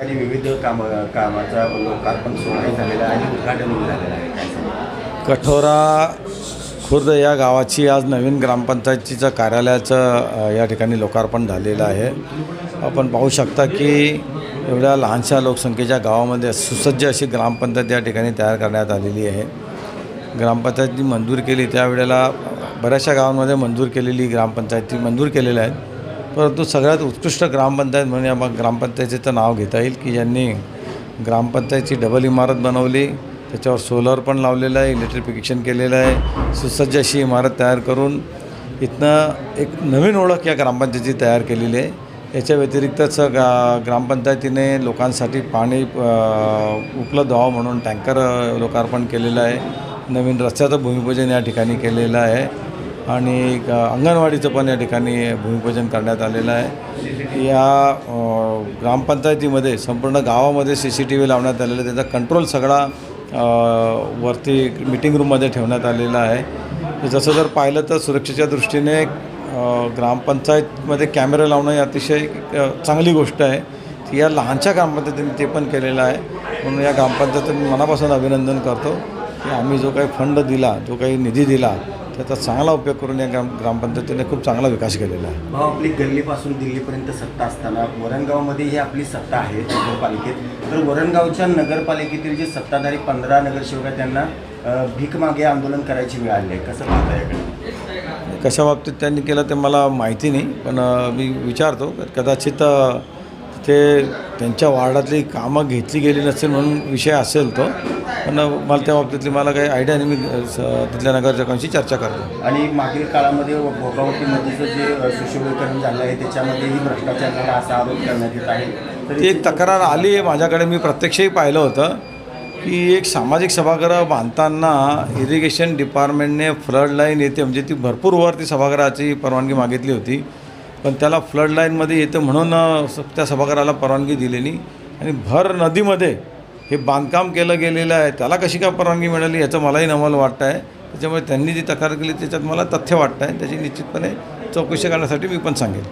आणि विविध काम कामाचा लोकार्पण सोहळाही झालेला आहे आणि उद्घाटनही झालेलं आहे कठोरा खुर्द या गावाची आज नवीन ग्रामपंचायतीचं कार्यालयाचं या ठिकाणी लोकार्पण झालेलं आहे. आपण पाहू शकता की एवढ्या लहानशा लोकसंख्येच्या गावामध्ये सुसज्ज अशी ग्रामपंचायत या ठिकाणी तयार करण्यात आलेली आहे. ग्रामपंचायती मंजूर केली त्यावेळेला बऱ्याचशा गावांमध्ये मंजूर केलेली ग्रामपंचायती मंजूर केलेल्या आहेत. परंतु सगळ्यात उत्कृष्ट ग्रामपंचायत म्हणून या मग ग्रामपंचायतीचं नाव घेता येईल की ज्यांनी ग्रामपंचायतची डबल इमारत बनवली त्याच्यावर सोलर पण लावलेलं आहे इलेक्ट्रिफिकेशन केलेलं आहे सुसज्ज अशी इमारत तयार करून इथनं एक नवीन ओळख या ग्रामपंचायतीची तयार केलेली आहे. याच्या व्यतिरिक्तच गा ग्रामपंचायतीने लोकांसाठी पाणी उपलब्ध व्हावं म्हणून टँकर लोकार्पण केलेलं आहे. नवीन रस्त्याचं भूमिपूजन या ठिकाणी केलेलं आहे. आणि एक अंगणवाडीचं पण या ठिकाणी भूमिपूजन करण्यात आलेलं आहे. या ग्रामपंचायतीमध्ये संपूर्ण गावामध्ये सी सी टी व्ही लावण्यात आलेलं आहे. त्याचा कंट्रोल सगळा वरती मिटिंग रूममध्ये ठेवण्यात आलेला आहे. जसं जर पाहिलं तर सुरक्षेच्या दृष्टीने ग्रामपंचायतमध्ये कॅमेरे लावणं ही अतिशय चांगली गोष्ट आहे. ती या लहानशा ग्रामपंचायतीने ते पण केलेलं आहे. म्हणून या ग्रामपंचायतीने मनापासून अभिनंदन करतो की आम्ही जो काही फंड दिला जो काही निधी दिला त्याचा चांगला उपयोग करून या ग्राम ग्रामपंचायतीने खूप चांगला विकास केलेला आहे. भाऊ आपली गल्लीपासून दिल्लीपर्यंत सत्ता असताना वरणगावमध्ये ही आपली सत्ता आहे नगरपालिकेत. तर वरणगावच्या नगरपालिकेतील जे सत्ताधारी पंधरा नगरसेवक त्यांना भीक मागे आंदोलन करायची वेळ आली आहे. कसं पाहता याकडे कशा बाबतीत त्यांनी केलं ते मला माहिती नाही पण मी विचारतो. कदाचित ते त्यांच्या वार्डातली कामं घेतली गेली नसेल म्हणून विषय असेल तो. पण मला त्या बाबतीतली मला काही आयडिया नाही. मी स- तिथल्या नगरसेवकांशी चर्चा करतो. आणि मागील काळामध्ये भोगावती नदीचं जे सुशोभीकरण झालं आहे त्याच्यामध्येही भ्रष्टाचार झाला असा आरोप करण्यात येत आहे. ती एक तक्रार आली आहे माझ्याकडे. मी प्रत्यक्षही पाहिलं होतं की एक सामाजिक सभागृह बांधताना इरिगेशन डिपार्टमेंटने फ्लड लाईन येते. म्हणजे ती भरपूर वर ती सभागृहाची परवानगी मागितली होती. पण त्याला फ्लड लाईनमध्ये येतं म्हणून अ, स- त्या सभागृहाला परवानगी दिलेली. आणि भर नदीमध्ये हे बांधकाम केलं गेलेलं आहे त्याला कशी काय परवानगी मिळाली याचं मलाही नवल वाटतं आहे त्याच्यामुळे त्यांनी जी तक्रार केली त्याच्यात मला तथ्य वाटतं आहे त्याची निश्चितपणे चौकशी करण्यासाठी मी पण सांगेन